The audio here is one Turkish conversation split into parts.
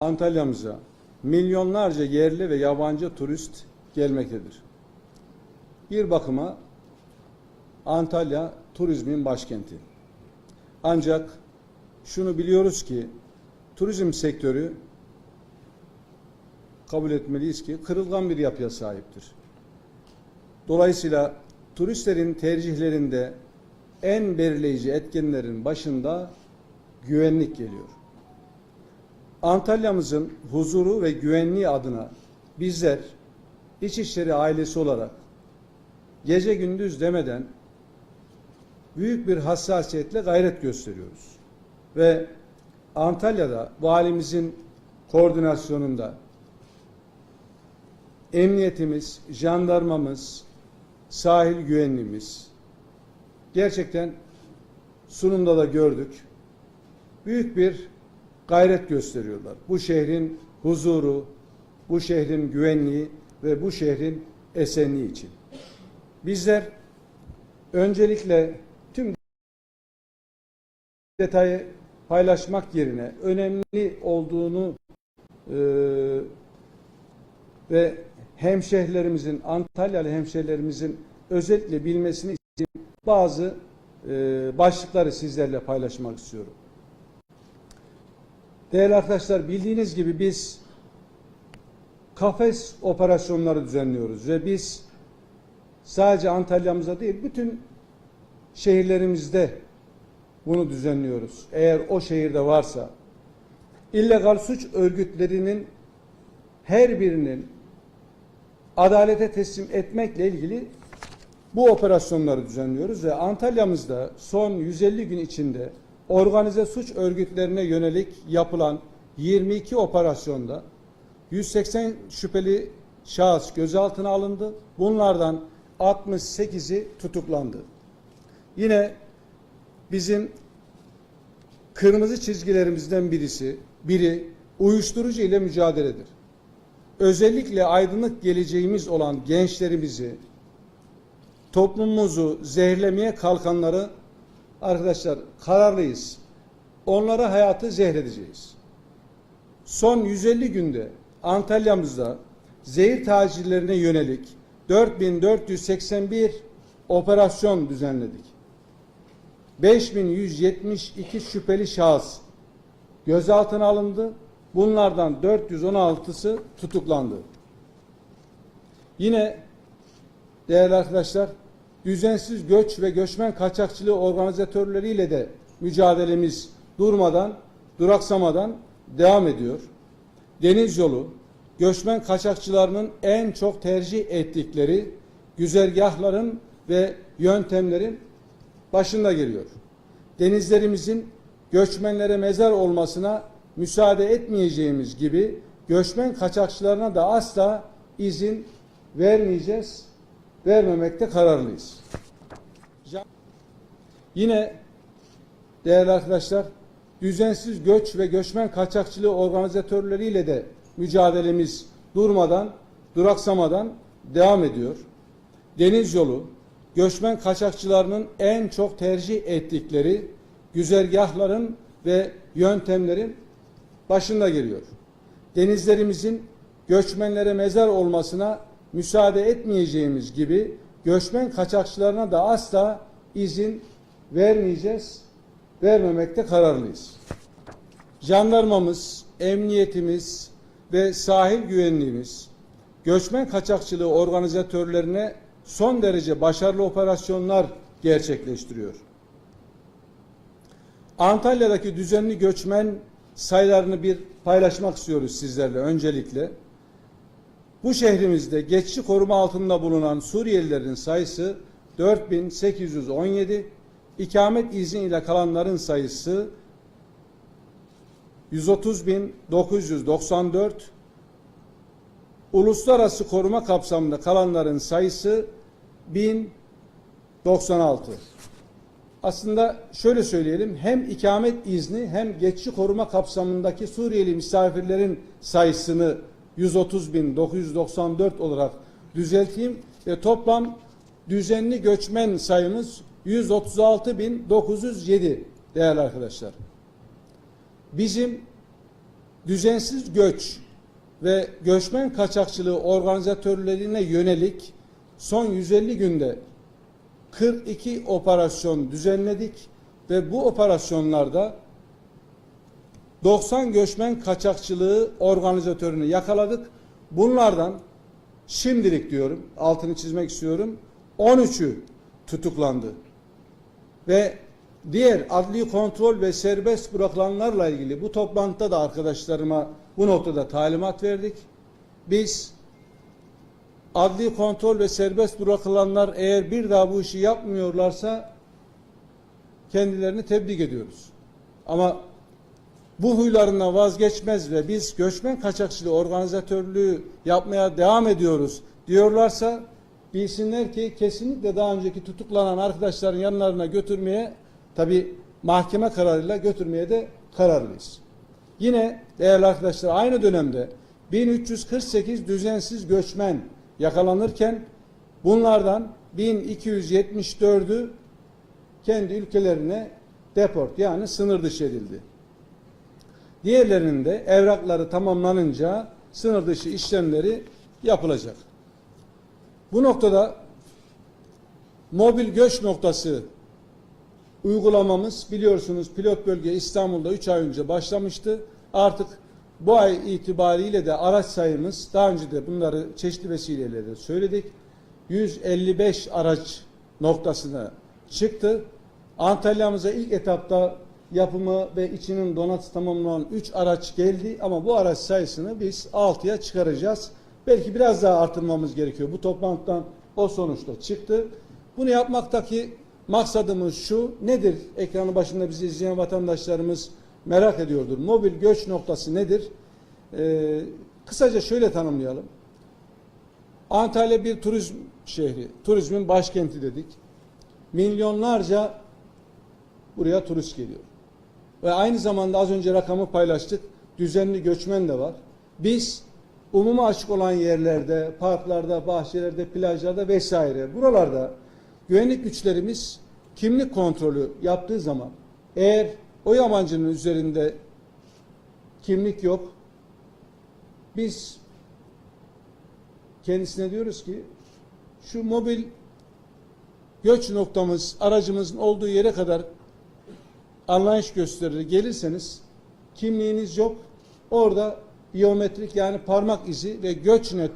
Antalya'mıza milyonlarca yerli ve yabancı turist gelmektedir. Bir bakıma Antalya turizmin başkenti. Ancak şunu biliyoruz ki turizm sektörü kabul etmeliyiz ki kırılgan bir yapıya sahiptir. Dolayısıyla turistlerin tercihlerinde en belirleyici etkenlerin başında güvenlik geliyor. Antalya'mızın huzuru ve güvenliği adına bizler İçişleri ailesi olarak gece gündüz demeden büyük bir hassasiyetle gayret gösteriyoruz. Ve Antalya'da valimizin koordinasyonunda emniyetimiz, jandarmamız, sahil güvenliğimiz gerçekten sunumda da gördük. Büyük bir gayret gösteriyorlar. Bu şehrin huzuru, bu şehrin güvenliği ve bu şehrin esenliği için. Bizler öncelikle tüm detayı paylaşmak yerine önemli olduğunu e, ve hemşehrilerimizin, Antalyalı hemşehrilerimizin özellikle bilmesini için bazı e, başlıkları sizlerle paylaşmak istiyorum. Değerli arkadaşlar bildiğiniz gibi biz kafes operasyonları düzenliyoruz ve biz sadece Antalya'mıza değil bütün şehirlerimizde bunu düzenliyoruz. Eğer o şehirde varsa illegal suç örgütlerinin her birinin adalete teslim etmekle ilgili bu operasyonları düzenliyoruz ve Antalya'mızda son 150 gün içinde organize suç örgütlerine yönelik yapılan 22 operasyonda 180 şüpheli şahıs gözaltına alındı. Bunlardan 68'i tutuklandı. Yine bizim kırmızı çizgilerimizden birisi, biri uyuşturucu ile mücadeledir. Özellikle aydınlık geleceğimiz olan gençlerimizi, toplumumuzu zehirlemeye kalkanları arkadaşlar kararlıyız. Onlara hayatı zehredeceğiz. Son 150 günde Antalya'mızda zehir tacirlerine yönelik 4481 operasyon düzenledik. 5172 şüpheli şahıs gözaltına alındı. Bunlardan 416'sı tutuklandı. Yine değerli arkadaşlar düzensiz göç ve göçmen kaçakçılığı organizatörleriyle de mücadelemiz durmadan, duraksamadan devam ediyor. Deniz yolu, göçmen kaçakçılarının en çok tercih ettikleri güzergahların ve yöntemlerin başında geliyor. Denizlerimizin göçmenlere mezar olmasına müsaade etmeyeceğimiz gibi göçmen kaçakçılarına da asla izin vermeyeceğiz, vermemekte kararlıyız. Yine değerli arkadaşlar, düzensiz göç ve göçmen kaçakçılığı organizatörleriyle de mücadelemiz durmadan, duraksamadan devam ediyor. Deniz yolu, göçmen kaçakçılarının en çok tercih ettikleri güzergahların ve yöntemlerin başında geliyor. Denizlerimizin göçmenlere mezar olmasına müsaade etmeyeceğimiz gibi göçmen kaçakçılarına da asla izin vermeyeceğiz, vermemekte kararlıyız. Jandarmamız, emniyetimiz ve sahil güvenliğimiz göçmen kaçakçılığı organizatörlerine son derece başarılı operasyonlar gerçekleştiriyor. Antalya'daki düzenli göçmen sayılarını bir paylaşmak istiyoruz sizlerle öncelikle. Bu şehrimizde geçici koruma altında bulunan Suriyelilerin sayısı 4817, ikamet izniyle kalanların sayısı 130.994, uluslararası koruma kapsamında kalanların sayısı 1096. Aslında şöyle söyleyelim, hem ikamet izni hem geçici koruma kapsamındaki Suriyeli misafirlerin sayısını 130.994 olarak düzelteyim ve toplam düzenli göçmen sayımız 136.907 değerli arkadaşlar. Bizim düzensiz göç ve göçmen kaçakçılığı organizatörlerine yönelik son 150 günde 42 operasyon düzenledik ve bu operasyonlarda 90 göçmen kaçakçılığı organizatörünü yakaladık. Bunlardan şimdilik diyorum, altını çizmek istiyorum, 13'ü tutuklandı. Ve diğer adli kontrol ve serbest bırakılanlarla ilgili bu toplantıda da arkadaşlarıma bu noktada talimat verdik. Biz adli kontrol ve serbest bırakılanlar eğer bir daha bu işi yapmıyorlarsa kendilerini tebrik ediyoruz. Ama bu huylarından vazgeçmez ve biz göçmen kaçakçılığı organizatörlüğü yapmaya devam ediyoruz diyorlarsa bilsinler ki kesinlikle daha önceki tutuklanan arkadaşların yanlarına götürmeye tabi mahkeme kararıyla götürmeye de kararlıyız. Yine değerli arkadaşlar aynı dönemde 1348 düzensiz göçmen yakalanırken bunlardan 1274'ü kendi ülkelerine deport yani sınır dışı edildi. Diğerlerinin de evrakları tamamlanınca sınır dışı işlemleri yapılacak. Bu noktada mobil göç noktası uygulamamız biliyorsunuz pilot bölge İstanbul'da 3 ay önce başlamıştı. Artık bu ay itibariyle de araç sayımız daha önce de bunları çeşitli vesilelerle söyledik. 155 araç noktasına çıktı. Antalya'mıza ilk etapta yapımı ve içinin donatı tamamlanan 3 araç geldi ama bu araç sayısını biz 6'ya çıkaracağız. Belki biraz daha artırmamız gerekiyor. Bu toplantıdan o sonuçta çıktı. Bunu yapmaktaki maksadımız şu. Nedir? Ekranı başında bizi izleyen vatandaşlarımız merak ediyordur. Mobil göç noktası nedir? Ee, kısaca şöyle tanımlayalım. Antalya bir turizm şehri. Turizmin başkenti dedik. Milyonlarca buraya turist geliyor. Ve aynı zamanda az önce rakamı paylaştık. Düzenli göçmen de var. Biz umuma açık olan yerlerde, parklarda, bahçelerde, plajlarda vesaire buralarda güvenlik güçlerimiz kimlik kontrolü yaptığı zaman eğer o yabancının üzerinde kimlik yok biz kendisine diyoruz ki şu mobil göç noktamız aracımızın olduğu yere kadar anlayış gösterir gelirseniz kimliğiniz yok orada biyometrik yani parmak izi ve göçnet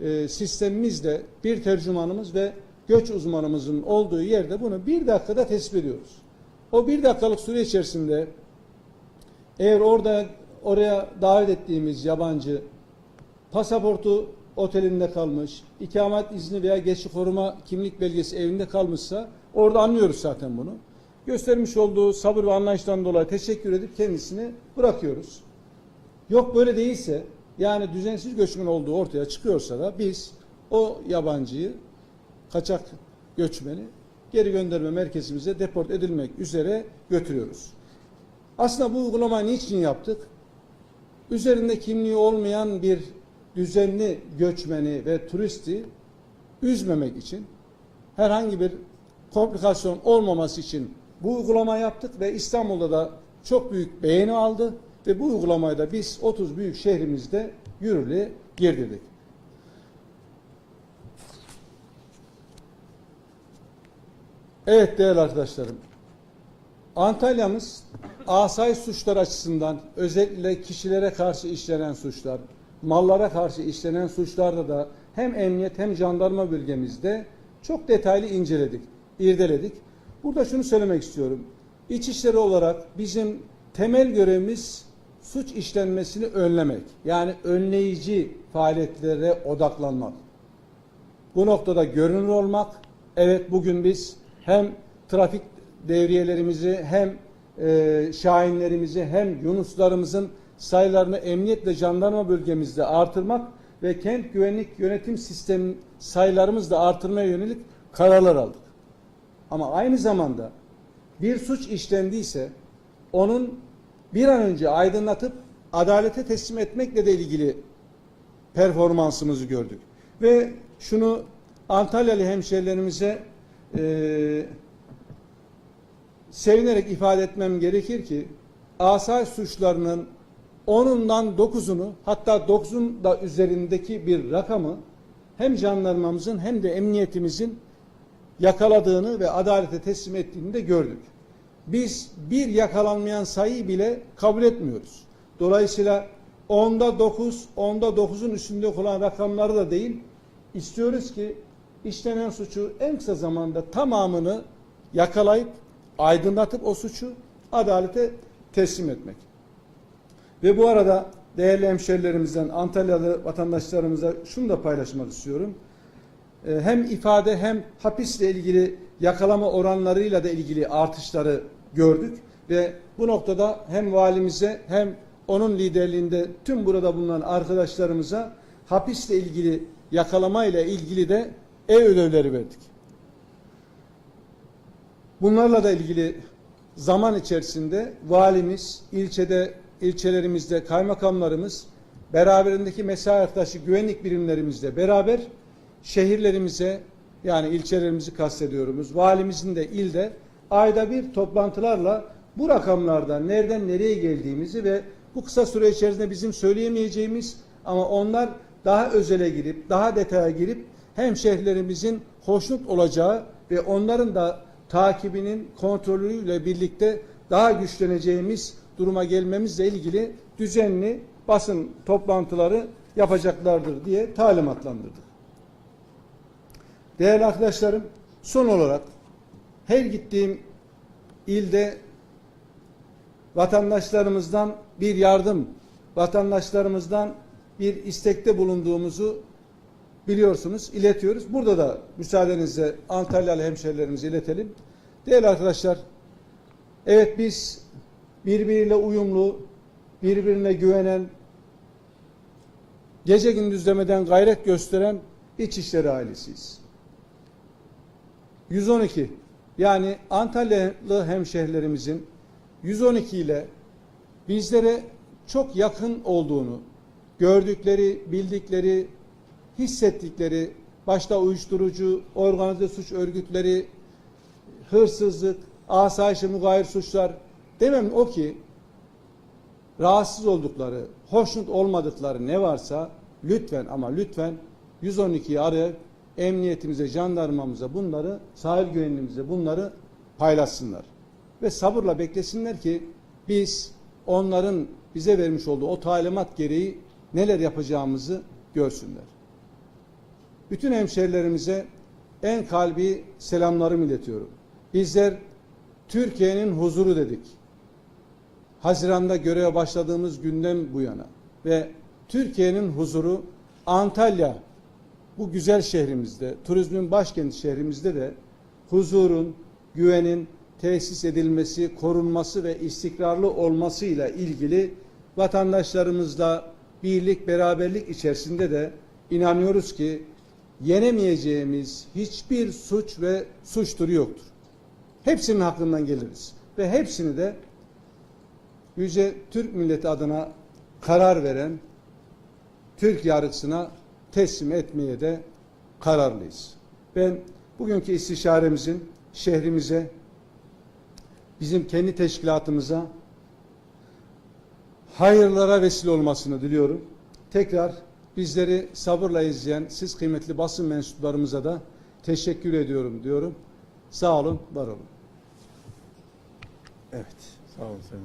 e, sistemimizde bir tercümanımız ve göç uzmanımızın olduğu yerde bunu bir dakikada tespit ediyoruz. O bir dakikalık süre içerisinde eğer orada oraya davet ettiğimiz yabancı pasaportu otelinde kalmış, ikamet izni veya geçici koruma kimlik belgesi evinde kalmışsa orada anlıyoruz zaten bunu. Göstermiş olduğu sabır ve anlayıştan dolayı teşekkür edip kendisini bırakıyoruz. Yok böyle değilse yani düzensiz göçmen olduğu ortaya çıkıyorsa da biz o yabancıyı kaçak göçmeni geri gönderme merkezimize deport edilmek üzere götürüyoruz. Aslında bu uygulamayı niçin yaptık? Üzerinde kimliği olmayan bir düzenli göçmeni ve turisti üzmemek için herhangi bir komplikasyon olmaması için bu uygulama yaptık ve İstanbul'da da çok büyük beğeni aldı ve bu uygulamayı da biz 30 büyük şehrimizde yürürlüğe girdirdik. Evet değerli arkadaşlarım. Antalya'mız asayiş suçlar açısından özellikle kişilere karşı işlenen suçlar, mallara karşı işlenen suçlarda da hem emniyet hem jandarma bölgemizde çok detaylı inceledik, irdeledik. Burada şunu söylemek istiyorum. İçişleri olarak bizim temel görevimiz suç işlenmesini önlemek. Yani önleyici faaliyetlere odaklanmak. Bu noktada görünür olmak. Evet bugün biz hem trafik devriyelerimizi hem e, şahinlerimizi hem yunuslarımızın sayılarını emniyetle jandarma bölgemizde artırmak ve kent güvenlik yönetim sistemi sayılarımızı da artırmaya yönelik kararlar aldık. Ama aynı zamanda bir suç işlendiyse onun bir an önce aydınlatıp adalete teslim etmekle de ilgili performansımızı gördük. Ve şunu Antalyalı hemşerilerimize e, sevinerek ifade etmem gerekir ki asayiş suçlarının onundan 9'unu hatta 9'un da üzerindeki bir rakamı hem jandarmamızın hem de emniyetimizin yakaladığını ve adalete teslim ettiğini de gördük. Biz bir yakalanmayan sayıyı bile kabul etmiyoruz. Dolayısıyla onda 9, onda 9'un üstünde olan rakamları da değil, istiyoruz ki işlenen suçu en kısa zamanda tamamını yakalayıp aydınlatıp o suçu adalete teslim etmek. Ve bu arada değerli hemşerilerimizden, Antalyalı vatandaşlarımıza şunu da paylaşmak istiyorum. Ee, Hem ifade hem hapisle ilgili yakalama oranlarıyla da ilgili artışları gördük ve bu noktada hem valimize hem onun liderliğinde tüm burada bulunan arkadaşlarımıza hapisle ilgili yakalama ile ilgili de ev ödevleri verdik. Bunlarla da ilgili zaman içerisinde valimiz, ilçede, ilçelerimizde kaymakamlarımız, beraberindeki mesai arkadaşı güvenlik birimlerimizle beraber şehirlerimize yani ilçelerimizi kastediyoruz. Valimizin de ilde ayda bir toplantılarla bu rakamlardan nereden nereye geldiğimizi ve bu kısa süre içerisinde bizim söyleyemeyeceğimiz ama onlar daha özele girip daha detaya girip hem şehirlerimizin hoşnut olacağı ve onların da takibinin kontrolüyle birlikte daha güçleneceğimiz duruma gelmemizle ilgili düzenli basın toplantıları yapacaklardır diye talimatlandırdık. Değerli arkadaşlarım, son olarak her gittiğim ilde vatandaşlarımızdan bir yardım, vatandaşlarımızdan bir istekte bulunduğumuzu biliyorsunuz, iletiyoruz. Burada da müsaadenizle Antalyalı hemşerilerimize iletelim. Değerli arkadaşlar, evet biz birbiriyle uyumlu, birbirine güvenen, gece gündüz demeden gayret gösteren İçişleri ailesiyiz. 112 yani Antalyalı hemşehrilerimizin 112 ile bizlere çok yakın olduğunu gördükleri, bildikleri, hissettikleri başta uyuşturucu, organize suç örgütleri, hırsızlık, asayişe mugayir suçlar demem o ki rahatsız oldukları, hoşnut olmadıkları ne varsa lütfen ama lütfen 112'yi arayıp emniyetimize, jandarmamıza bunları, sahil güvenliğimize bunları paylaşsınlar. Ve sabırla beklesinler ki biz onların bize vermiş olduğu o talimat gereği neler yapacağımızı görsünler. Bütün hemşerilerimize en kalbi selamlarımı iletiyorum. Bizler Türkiye'nin huzuru dedik. Haziran'da göreve başladığımız günden bu yana ve Türkiye'nin huzuru Antalya bu güzel şehrimizde, turizmin başkenti şehrimizde de huzurun, güvenin tesis edilmesi, korunması ve istikrarlı olmasıyla ilgili vatandaşlarımızla birlik, beraberlik içerisinde de inanıyoruz ki yenemeyeceğimiz hiçbir suç ve suç türü yoktur. Hepsinin hakkından geliriz ve hepsini de Yüce Türk milleti adına karar veren Türk yargısına teslim etmeye de kararlıyız. Ben bugünkü istişaremizin şehrimize, bizim kendi teşkilatımıza hayırlara vesile olmasını diliyorum. Tekrar bizleri sabırla izleyen siz kıymetli basın mensuplarımıza da teşekkür ediyorum diyorum. Sağ olun, var olun. Evet. Sağ olun Sayın